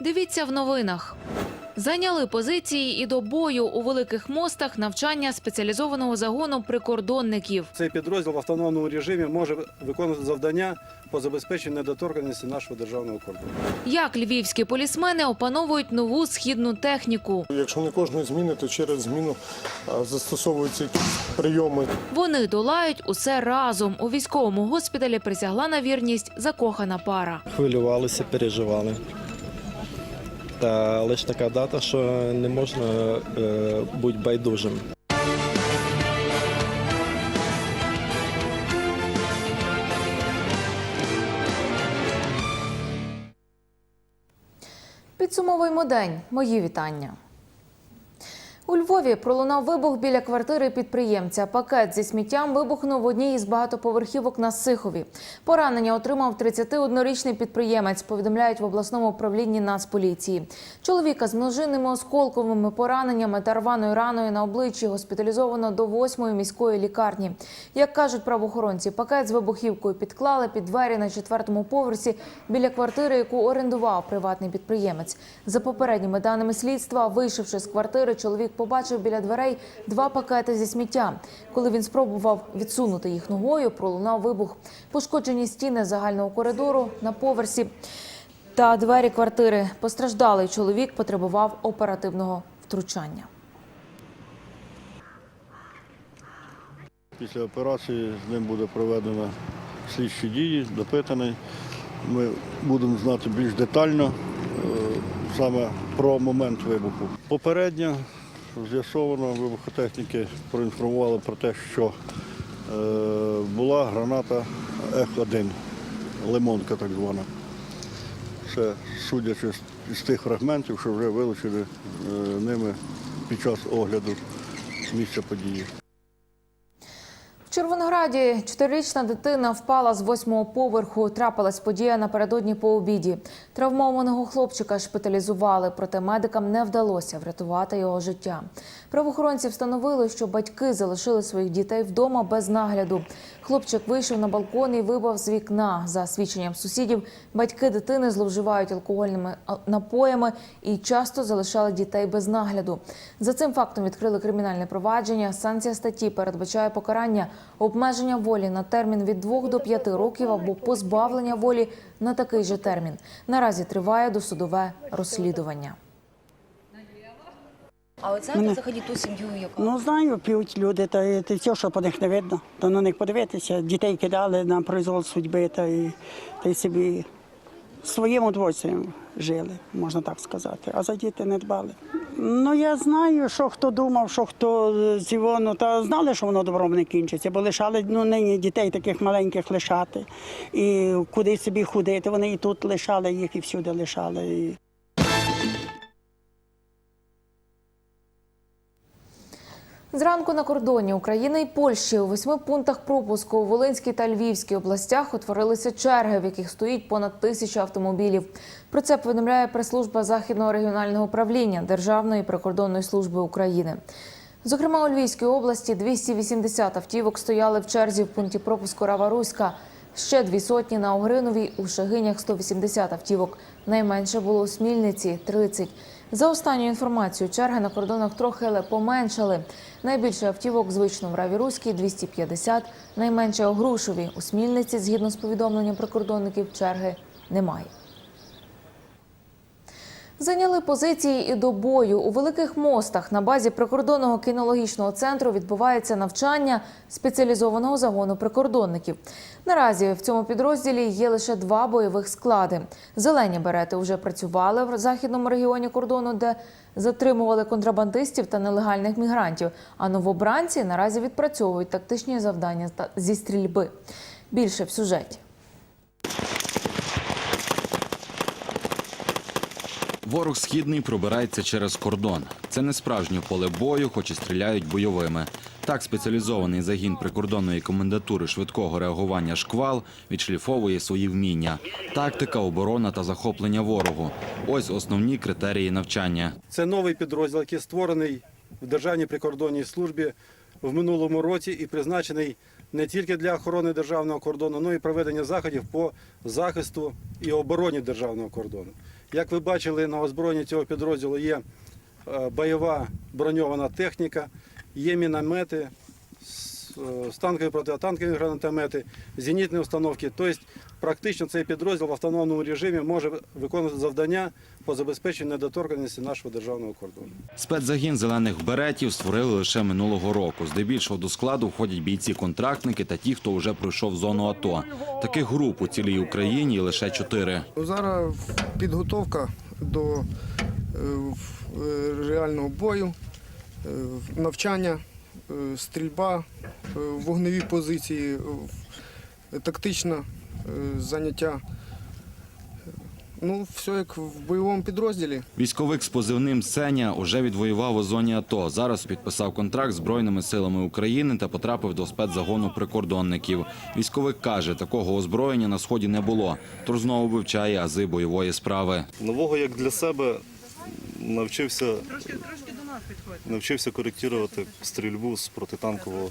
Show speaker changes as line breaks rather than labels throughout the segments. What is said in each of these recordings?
Дивіться в новинах. Зайняли позиції і до бою у великих мостах навчання спеціалізованого загону прикордонників.
Цей підрозділ в автономному режимі може виконувати завдання по забезпеченню недоторканності нашого державного кордону.
Як львівські полісмени опановують нову східну техніку.
Якщо не кожної зміни, то через зміну застосовуються якісь прийоми.
Вони долають усе разом. У військовому госпіталі присягла на вірність закохана пара.
хвилювалися, переживали. Та, але ж така дата, що не можна е, бути байдужим.
Підсумовуємо день. Мої вітання. У Львові пролунав вибух біля квартири підприємця. Пакет зі сміттям вибухнув в одній із багатоповерхівок на Сихові. Поранення отримав 31-річний підприємець. Повідомляють в обласному управлінні Нацполіції. Чоловіка з множинними осколковими пораненнями та рваною раною на обличчі госпіталізовано до 8-ї міської лікарні. Як кажуть правоохоронці, пакет з вибухівкою підклали під двері на четвертому поверсі біля квартири, яку орендував приватний підприємець. За попередніми даними слідства, вийшовши з квартири, чоловік побачив біля дверей два пакети зі сміттям. Коли він спробував відсунути їх ногою, пролунав вибух. Пошкоджені стіни загального коридору на поверсі та двері квартири. Постраждалий чоловік потребував оперативного втручання.
Після операції з ним буде проведено слідчі дії, допитаний. Ми будемо знати більш детально е, саме про момент вибуху. Попередньо з'ясовано вибухотехніки проінформували про те, що е, була граната Ех-1, лимонка так звана. Це судячи з- тих фрагментів, що вже вилучили е, ними під час огляду місця події.
Червонограді чотирирічна дитина впала з восьмого поверху. Трапилась подія напередодні по обіді. Травмованого хлопчика шпиталізували, проте медикам не вдалося врятувати його життя. Правоохоронці встановили, що батьки залишили своїх дітей вдома без нагляду. Хлопчик вийшов на балкон і вибав з вікна. За свідченням сусідів, батьки дитини зловживають алкогольними напоями і часто залишали дітей без нагляду. За цим фактом відкрили кримінальне провадження. Санкція статті передбачає покарання обмеження волі на термін від 2 до 5 років або позбавлення волі на такий же термін. Наразі триває досудове розслідування.
А от знаєте взагалі ту сім'ю, яка
Ну, знаю, п'ють люди, та, та все, що по них не видно. То на них подивитися. Дітей кидали на произвол судьби, та й, та й собі своїм дворці жили, можна так сказати. А за діти не дбали. Ну, я знаю, що хто думав, що хто ну, та знали, що воно добром не кінчиться, бо лишали ну, нині дітей таких маленьких лишати. І куди собі ходити, вони і тут лишали їх, і всюди лишали.
Зранку на кордоні України і Польщі у восьми пунктах пропуску у Волинській та Львівській областях утворилися черги, в яких стоїть понад тисяча автомобілів. Про це повідомляє прес-служба Західного регіонального управління Державної прикордонної служби України. Зокрема, у Львівській області 280 автівок стояли в черзі в пункті пропуску Рава-Руська. Ще дві сотні на Огриновій, у Шагинях 180 автівок. Найменше було у Смільниці 30. За останню інформацію, черги на кордонах трохи поменшали. Найбільше автівок звично в Раві Руській – 250, найменше у Грушові. У Смільниці, згідно з повідомленням прикордонників, черги немає. Зайняли позиції і до бою. У великих мостах на базі прикордонного кінологічного центру відбувається навчання спеціалізованого загону прикордонників. Наразі в цьому підрозділі є лише два бойових склади. Зелені берети вже працювали в західному регіоні кордону, де затримували контрабандистів та нелегальних мігрантів. А новобранці наразі відпрацьовують тактичні завдання зі стрільби. Більше в сюжеті.
Ворог східний пробирається через кордон. Це не справжнє поле бою, хоч і стріляють бойовими. Так спеціалізований загін прикордонної комендатури швидкого реагування шквал відшліфовує свої вміння. Тактика, оборона та захоплення ворогу. Ось основні критерії навчання.
Це новий підрозділ, який створений в Державній прикордонній службі в минулому році і призначений не тільки для охорони державного кордону, але й проведення заходів по захисту і обороні державного кордону. Як ви бачили, на озброєнні цього підрозділу є е, бойова броньована техніка, є міномети, е, станкові протитанкові гранатомети, зенітні установки. Тобто практично цей підрозділ в автономному режимі може виконувати завдання по забезпеченню недоторканності нашого державного кордону.
Спецзагін зелених беретів створили лише минулого року. Здебільшого до складу входять бійці-контрактники та ті, хто вже пройшов зону АТО. Таких груп у цілій Україні лише чотири.
Зараз підготовка до е, е, реального бою, навчання, стрільба, е, вогневі позиції, е, тактичне е, заняття. Ну, все як в бойовому підрозділі.
Військовик з позивним Сеня уже відвоював у зоні АТО. Зараз підписав контракт з Збройними силами України та потрапив до спецзагону прикордонників. Військовик каже, такого озброєння на сході не було, тож знову вивчає ази бойової справи.
Нового як для себе навчився, навчився коректувати стрільбу з протитанкового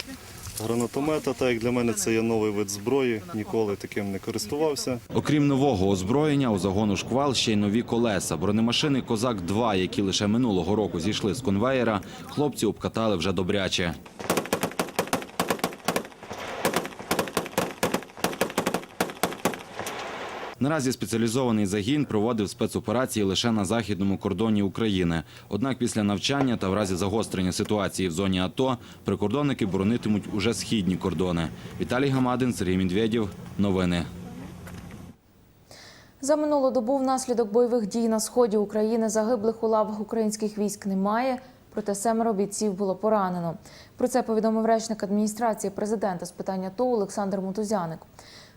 гранатомета. Так як для мене це є новий вид зброї, ніколи таким не користувався.
Окрім нового озброєння, у загону шквал ще й нові колеса. Бронемашини Козак 2 які лише минулого року зійшли з конвеєра, хлопці обкатали вже добряче. Наразі спеціалізований загін проводив спецоперації лише на західному кордоні України. Однак після навчання та в разі загострення ситуації в зоні АТО прикордонники боронитимуть уже східні кордони. Віталій Гамадин, Сергій Медведєв. Новини.
За минулу добу внаслідок бойових дій на сході України загиблих у лавах українських військ немає. Проте семеро бійців було поранено. Про це повідомив речник адміністрації президента з питання ТО Олександр Мутузяник.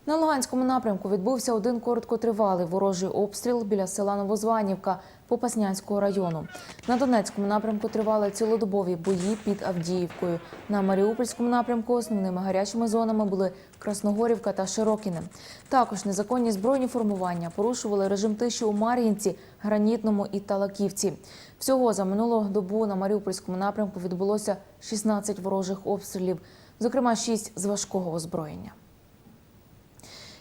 На Луганському напрямку відбувся один короткотривалий ворожий обстріл біля села Новозванівка Попаснянського району. На Донецькому напрямку тривали цілодобові бої під Авдіївкою. На Маріупольському напрямку основними гарячими зонами були Красногорівка та Широкіне. Також незаконні збройні формування порушували режим тиші у Мар'їнці, Гранітному і Талаківці. Всього за минулу добу на Маріупольському напрямку відбулося 16 ворожих обстрілів, зокрема 6 з важкого озброєння.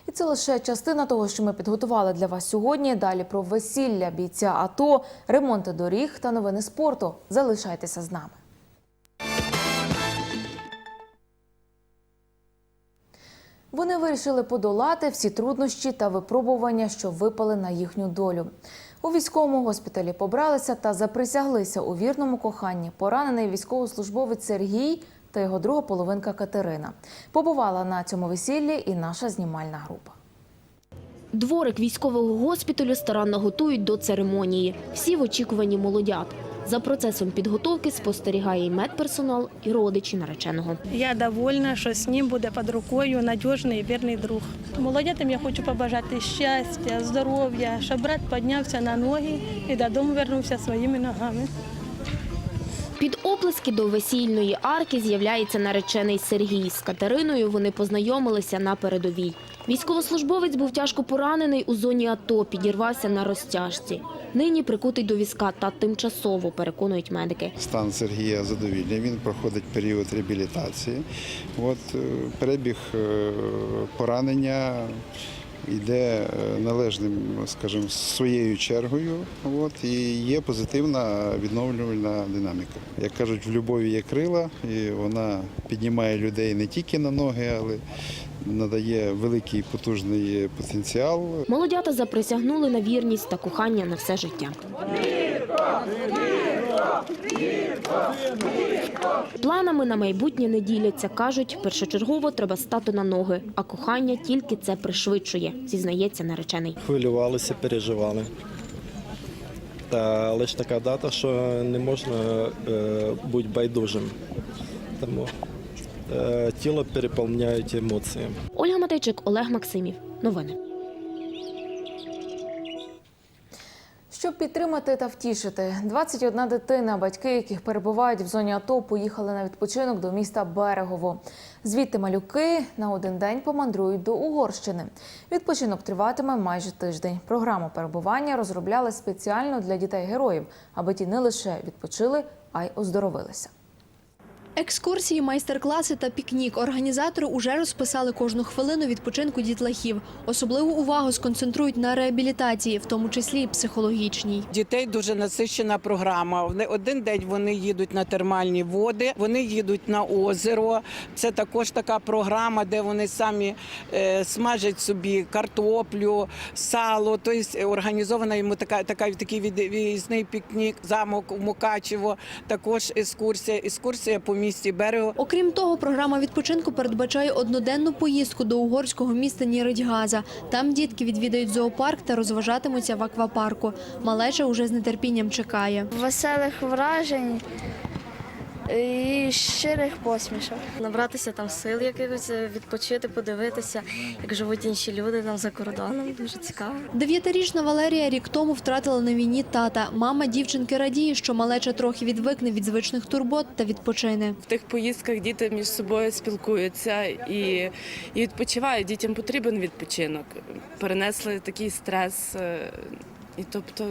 І це лише частина того, що ми підготували для вас сьогодні. Далі про весілля бійця АТО, ремонти доріг та новини спорту. Залишайтеся з нами. Вони вирішили подолати всі труднощі та випробування, що випали на їхню долю. У військовому госпіталі побралися та заприсяглися у вірному коханні поранений військовослужбовець Сергій та його друга половинка Катерина. Побувала на цьому весіллі і наша знімальна група.
Дворик військового госпіталю старанно готують до церемонії. Всі в очікуванні молодят. За процесом підготовки спостерігає і медперсонал, і родичі нареченого.
Я довольна, що з ним буде під рукою надіжний і вірний друг. Молодятам я хочу побажати щастя, здоров'я, щоб брат піднявся на ноги і додому вернувся своїми ногами.
Під оплески до весільної арки з'являється наречений Сергій. З Катериною вони познайомилися на передовій. Військовослужбовець був тяжко поранений у зоні АТО, підірвався на розтяжці. Нині прикутий до візка та тимчасово, переконують медики.
Стан Сергія задовільний. Він проходить період реабілітації. От е, перебіг е, поранення йде е, належним, скажімо, своєю чергою. От і є позитивна відновлювальна динаміка. Як кажуть, в любові є крила, і вона піднімає людей не тільки на ноги, але надає великий потужний потенціал.
Молодята заприсягнули на вірність та кохання на все життя. Планами на майбутнє не діляться. Кажуть, першочергово треба стати на ноги, а кохання тільки це пришвидшує, зізнається наречений.
Хвилювалися, переживали. Та, але ж така дата, що не можна е, бути байдужим. Тому е, тіло переповняють емоції.
Ольга Матейчик, Олег Максимів. Новини.
Щоб підтримати та втішити, 21 дитина, батьки яких перебувають в зоні АТО, поїхали на відпочинок до міста Берегово. Звідти малюки на один день помандрують до Угорщини. Відпочинок триватиме майже тиждень. Програму перебування розробляли спеціально для дітей героїв, аби ті не лише відпочили, а й оздоровилися.
Екскурсії, майстер-класи та пікнік. Організатори уже розписали кожну хвилину відпочинку дітлахів. Особливу увагу сконцентрують на реабілітації, в тому числі і психологічній.
Дітей дуже насичена програма. Один день вони їдуть на термальні води, вони їдуть на озеро. Це також така програма, де вони самі е, смажать собі картоплю, сало. Тобто організована йому така, така такий від- пікнік, замок у Мукачево. Також екскурсія, екскурсія по місті берегу.
Окрім того, програма відпочинку передбачає одноденну поїздку до угорського міста Ніридьгаза. Там дітки відвідають зоопарк та розважатимуться в аквапарку. Малеча уже з нетерпінням чекає.
Веселих вражень і щирих посмішок.
Набратися там сил якихось, е, відпочити, подивитися, як живуть інші люди там за кордоном. Дуже цікаво.
Дев'ятирічна Валерія рік тому втратила на війні тата. Мама дівчинки радіє, що малеча трохи відвикне від звичних турбот та відпочине.
В тих поїздках діти між собою спілкуються і, і відпочивають. Дітям потрібен відпочинок. Перенесли такий стрес. е, І тобто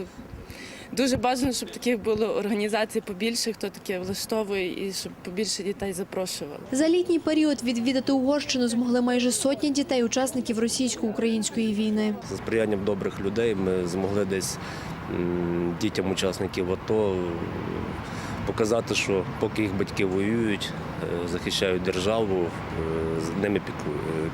дуже бажано, щоб таких було організацій побільше, хто таке влаштовує, і щоб побільше дітей запрошували.
За літній період відвідати Угорщину змогли майже сотні дітей, учасників російсько-української війни.
За сприянням добрих людей ми змогли десь дітям учасників АТО показати, що поки їх батьки воюють, е, захищають державу, е, з ними е,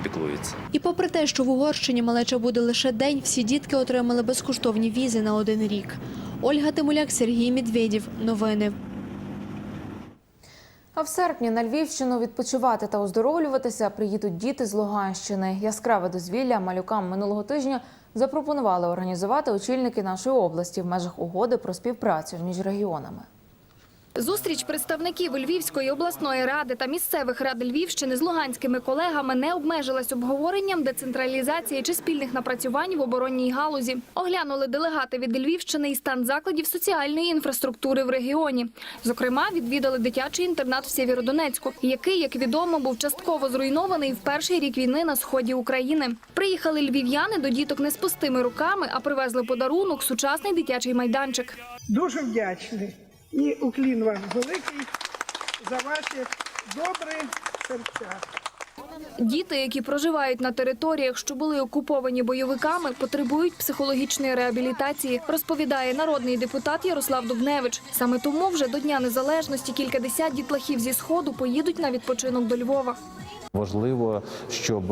піклуються.
І попри те, що в Угорщині малеча буде лише день, всі дітки отримали безкоштовні візи на один рік. Ольга Тимуляк, Сергій Медведєв. Новини.
А в серпні на Львівщину відпочивати та оздоровлюватися приїдуть діти з Луганщини. Яскраве дозвілля малюкам минулого тижня запропонували організувати очільники нашої області в межах угоди про співпрацю між регіонами.
Зустріч представників Львівської обласної ради та місцевих рад Львівщини з луганськими колегами не обмежилась обговоренням децентралізації чи спільних напрацювань в оборонній галузі. Оглянули делегати від Львівщини і стан закладів соціальної інфраструктури в регіоні. Зокрема, відвідали дитячий інтернат в Сєвєродонецьку, який, як відомо, був частково зруйнований в перший рік війни на сході України. Приїхали львів'яни до діток не з пустими руками, а привезли подарунок сучасний дитячий майданчик.
Дуже вдячний. І уклін вам великий за ваші добрі серця.
Діти, які проживають на територіях, що були окуповані бойовиками, потребують психологічної реабілітації, розповідає народний депутат Ярослав Дубневич. Саме тому вже до Дня Незалежності кількадесят дітлахів зі сходу поїдуть на відпочинок до Львова.
Важливо, щоб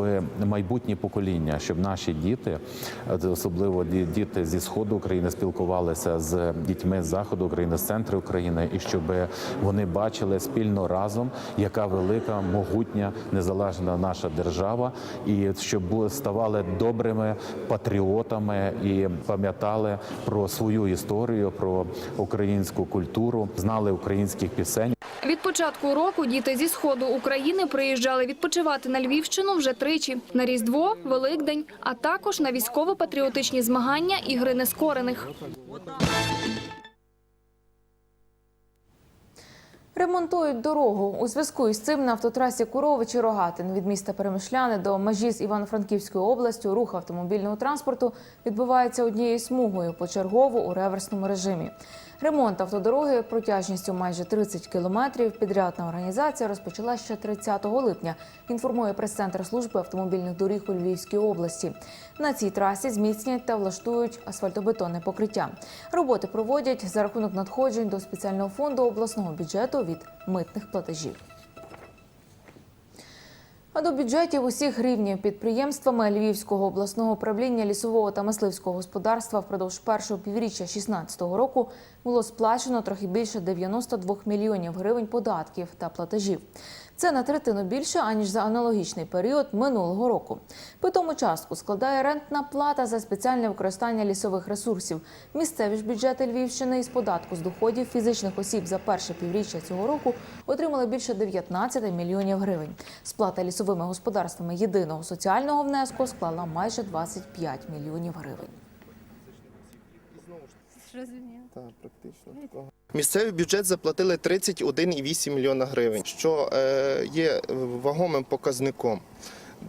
майбутнє покоління, щоб наші діти, особливо ді- діти зі сходу України, спілкувалися з дітьми з заходу України, з центру України, і щоб вони бачили спільно разом, яка велика, могутня, незалежна наша держава, і щоб ставали добрими патріотами і пам'ятали про свою історію, про українську культуру, знали українських пісень.
Від початку року діти зі сходу України приїжджали відпочивати на Львівщину вже тричі: на Різдво, Великдень, а також на військово-патріотичні змагання ігри нескорених.
Ремонтують дорогу. У зв'язку із цим на автотрасі Куровичі Рогатин від міста Перемишляни до межі з Івано-Франківською областю рух автомобільного транспорту відбувається однією смугою почергово у реверсному режимі. Ремонт автодороги протяжністю майже 30 кілометрів. Підрядна організація розпочала ще 30 липня. Інформує прес-центр служби автомобільних доріг у Львівській області. На цій трасі зміцнять та влаштують асфальтобетонне покриття. Роботи проводять за рахунок надходжень до спеціального фонду обласного бюджету від митних платежів. А до бюджетів усіх рівнів підприємствами Львівського обласного управління лісового та мисливського господарства впродовж першого півріччя 2016 року було сплачено трохи більше 92 мільйонів гривень податків та платежів. Це на третину більше аніж за аналогічний період минулого року. Питому частку складає рентна плата за спеціальне використання лісових ресурсів. Місцеві ж бюджети Львівщини із податку з доходів фізичних осіб за перше півріччя цього року отримали більше 19 мільйонів гривень. Сплата лісовими господарствами єдиного соціального внеску склала майже 25 мільйонів гривень.
Місцевий бюджет заплатили 31,8 мільйона гривень, що е, є вагомим показником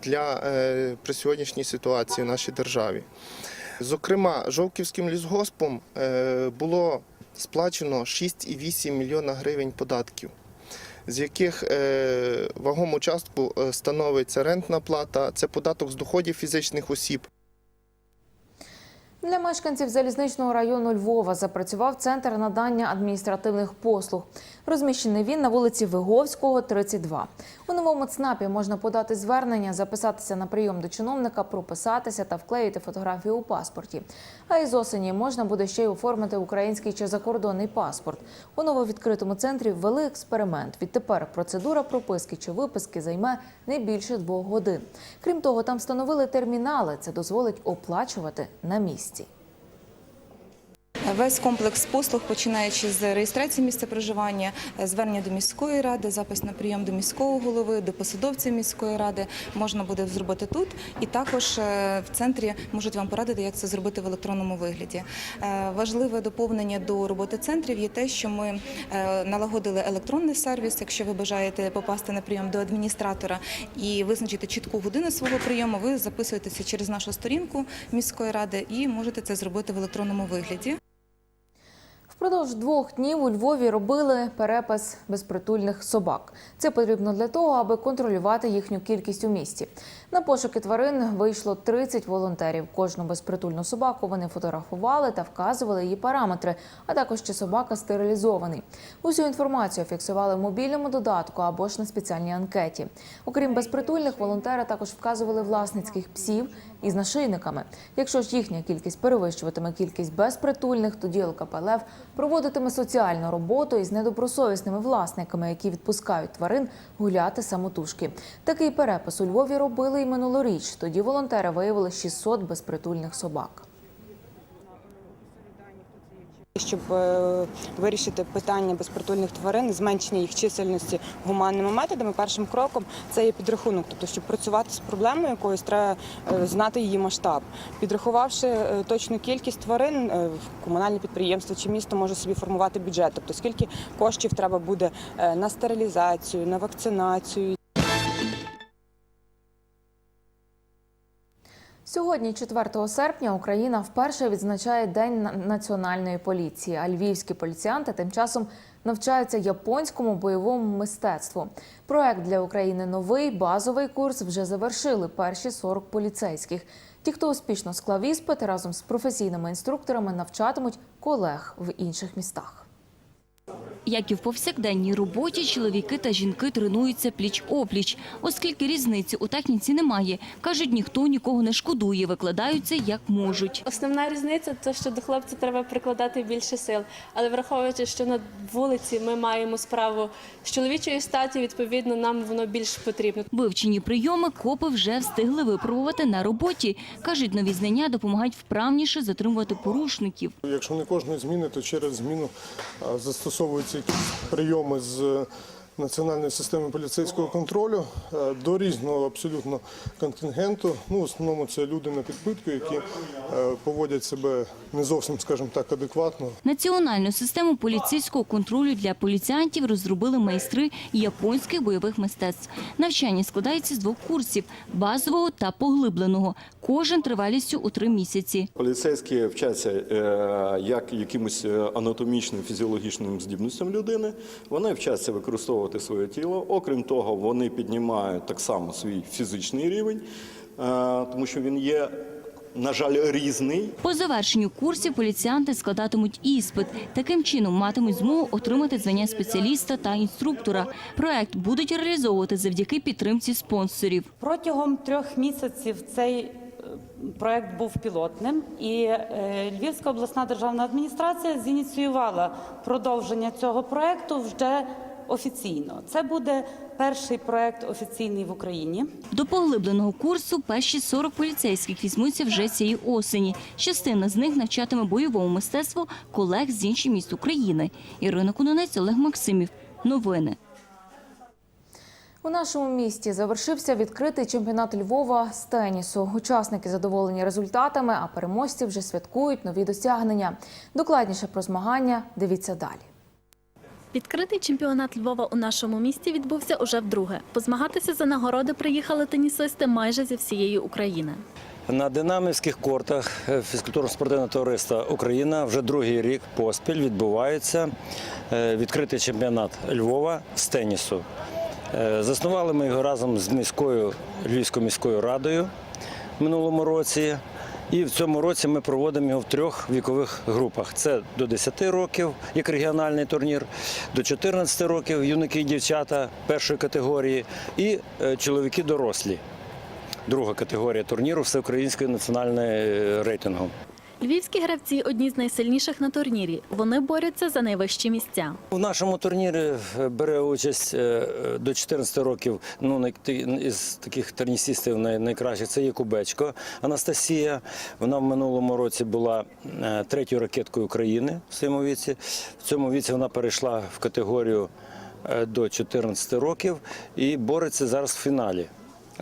для е, при сьогоднішній ситуації в нашій державі. Зокрема, Жовківським лісгоспом е, було сплачено 6,8 мільйона гривень податків. з яких вагому частку е, становить рентна плата, це податок з доходів фізичних осіб.
Для мешканців залізничного району Львова запрацював центр надання адміністративних послуг. Розміщений він на вулиці Виговського, 32. У новому ЦНАПі можна подати звернення, записатися на прийом до чиновника, прописатися та вклеїти фотографію у паспорті. А із осені можна буде ще й оформити український чи закордонний паспорт. У нововідкритому центрі ввели експеримент. Відтепер процедура прописки чи виписки займе не більше двох годин. Крім того, там встановили термінали. Це дозволить оплачувати на місці.
Весь комплекс послуг, починаючи з реєстрації місця проживання, звернення до міської ради, запис на прийом до міського голови, до посадовця міської ради, можна буде зробити тут. І також е, в центрі можуть вам порадити, як це зробити в електронному вигляді. Е, Важливе доповнення до роботи центрів є те, що ми е, налагодили електронний сервіс. Якщо ви бажаєте попасти на прийом до адміністратора і визначити чітку годину свого прийому, ви записуєтеся через нашу сторінку міської ради і можете це зробити в електронному вигляді.
Впродовж двох днів у Львові робили перепис безпритульних собак. Це потрібно для того, аби контролювати їхню кількість у місті. На пошуки тварин вийшло 30 волонтерів. Кожну безпритульну собаку вони фотографували та вказували її параметри, а також чи собака стерилізований. Усю інформацію фіксували в мобільному додатку або ж на спеціальній анкеті. Окрім безпритульних, волонтери також вказували власницьких псів із нашийниками. Якщо ж їхня кількість перевищуватиме кількість безпритульних, тоді ЛКПЛФ проводитиме соціальну роботу із недобросовісними власниками, які відпускають тварин гуляти самотужки. Такий перепис у Львові робили і минулоріч. Тоді волонтери виявили 600 безпритульних собак.
Щоб е, вирішити питання безпритульних тварин, зменшення їх чисельності гуманними методами, першим кроком це є підрахунок. Тобто, щоб працювати з проблемою якоюсь, треба е, знати її масштаб. Підрахувавши е, точну кількість тварин, комунальне підприємство чи місто може собі формувати бюджет. Тобто, скільки коштів треба буде на стерилізацію, на вакцинацію.
Сьогодні, 4 серпня, Україна вперше відзначає День національної поліції. А львівські поліціянти тим часом навчаються японському бойовому мистецтву. Проект для України новий базовий курс вже завершили перші 40 поліцейських. Ті, хто успішно склав іспити, разом з професійними інструкторами навчатимуть колег в інших містах.
Як і в повсякденній роботі, чоловіки та жінки тренуються пліч-опліч. Оскільки різниці у техніці немає, кажуть, ніхто нікого не шкодує, викладаються як можуть.
Основна різниця те, що до хлопця треба прикладати більше сил. Але враховуючи, що на вулиці ми маємо справу з чоловічою статі, відповідно, нам воно більш потрібно.
Вивчені прийоми копи вже встигли випробувати на роботі. Кажуть, нові знання допомагають вправніше затримувати порушників.
Якщо не кожної зміни, то через зміну застосовуються якісь прийоми з національної системи поліцейського контролю е, до різного абсолютно контингенту. Ну, в основному це люди на підпитку, які е, поводять себе не зовсім, скажімо так, адекватно.
Національну систему поліцейського контролю для поліціянтів розробили майстри японських бойових мистецтв. Навчання складається з двох курсів базового та поглибленого. Кожен тривалістю у три місяці.
Поліцейські вчаться е, як якимось анатомічним фізіологічним здібностям людини. Вони вчаться використовувати своє тіло. Окрім того, вони піднімають так само свій фізичний рівень, е, тому що він є, на жаль, різний.
По завершенню курсів поліціянти складатимуть іспит. Таким чином матимуть змогу отримати звання спеціаліста та інструктора. Проект будуть реалізовувати завдяки підтримці спонсорів.
Протягом трьох місяців цей е, проект був пілотним, і е, Львівська обласна державна адміністрація зініціювала продовження цього проекту вже офіційно. Це буде перший проект офіційний в Україні.
До поглибленого курсу перші 40 поліцейських візьмуться вже цієї осені. Частина з них навчатиме бойовому мистецтву колег з інших міст України. Ірина Кунонець, Олег Максимів. Новини.
У нашому місті завершився відкритий чемпіонат Львова з тенісу. Учасники задоволені результатами, а переможці вже святкують нові досягнення. Докладніше про змагання дивіться далі.
Відкритий чемпіонат Львова у нашому місті відбувся уже вдруге. Позмагатися за нагороди приїхали тенісисти майже зі всієї України.
На динамівських кортах е, фізкультурно-спортивного товариства Україна вже другий рік поспіль відбувається е, відкритий чемпіонат Львова з тенісу. Е, Заснували ми його разом з міською Львівською міською радою минулому році. І в цьому році ми проводимо його в трьох вікових групах: це до 10 років, як регіональний турнір, до 14 років юнаки і дівчата першої категорії, і е, чоловіки дорослі. Друга категорія турніру всеукраїнської національної е, рейтингу.
Львівські гравці одні з найсильніших на турнірі. Вони борються за найвищі місця.
В нашому турнірі е, бере участь е, е, до 14 років. Ну із таких тенісістів най- найкращих це є Кубечко Анастасія. Вона в минулому році була третьою ракеткою України в своєму віці. В цьому віці вона перейшла в категорію до 14 років і бореться зараз в фіналі.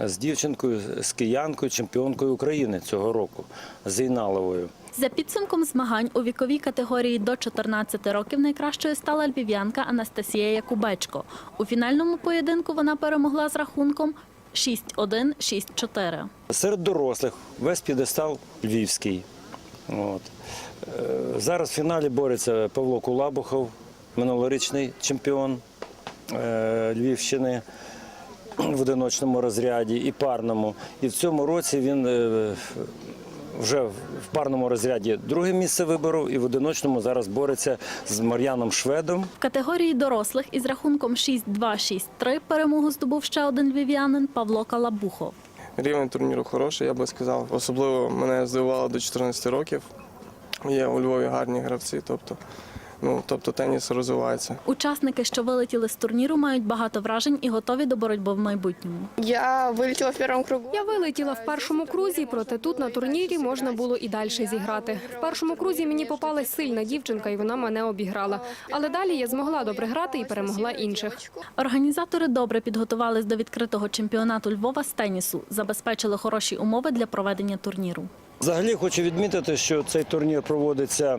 З дівчинкою, з киянкою, чемпіонкою України цього року Зейналовою.
За підсумком змагань у віковій категорії до 14 років найкращою стала львів'янка Анастасія Якубечко. У фінальному поєдинку вона перемогла з рахунком 6-1-6-4.
Серед дорослих весь п'єдестал львівський. От. Е, Зараз в фіналі бореться Павло Кулабухов, минулорічний чемпіон е, Львівщини в одиночному розряді і парному. І в цьому році він е, вже в парному розряді друге місце виборов і в одиночному зараз бореться з Мар'яном Шведом.
В категорії дорослих із рахунком 6-2-6-3 перемогу здобув ще один львів'янин Павло Калабухов.
Рівень турніру хороший, я би сказав. Особливо мене здивувало до 14 років. Є у Львові гарні гравці, тобто, ну, тобто теніс розвивається.
Учасники, що вилетіли з турніру, мають багато вражень і готові до боротьби в майбутньому.
Я вилетіла в першому кругу. Я вилетіла в першому крузі, проте тут на турнірі можна було і далі зіграти. В першому крузі мені попалась сильна дівчинка, і вона мене обіграла. Але далі я змогла добре грати і перемогла інших.
Організатори добре підготувались до відкритого чемпіонату Львова з тенісу, забезпечили хороші умови для проведення турніру.
Взагалі хочу відмітити, що цей турнір проводиться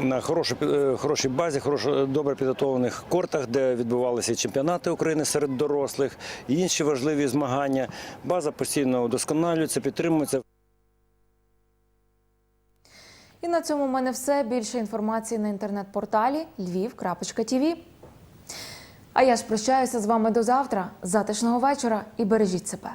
на хорошій, е, хорошій базі, хорошо, добре підготовлених кортах, де відбувалися чемпіонати України серед дорослих, і інші важливі змагання. База постійно удосконалюється, підтримується.
І на цьому в мене все. Більше інформації на інтернет-порталі lviv.tv. А я ж прощаюся з вами до завтра. Затишного вечора і бережіть себе.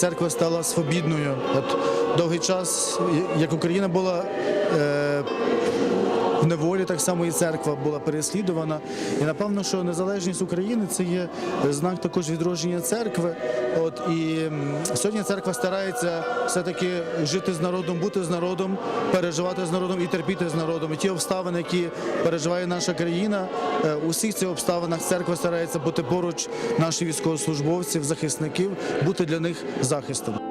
Церква стала свобідною. От довгий час, як Україна була неволі, так само і церква була переслідувана. І напевно, що незалежність України це є знак також відродження церкви. От і сьогодні церква старається все-таки жити з народом, бути з народом, переживати з народом і терпіти з народом. І ті обставини, які переживає наша країна, е, у всіх цих обставинах церква старається бути поруч наших військовослужбовців, захисників, бути для них захистом.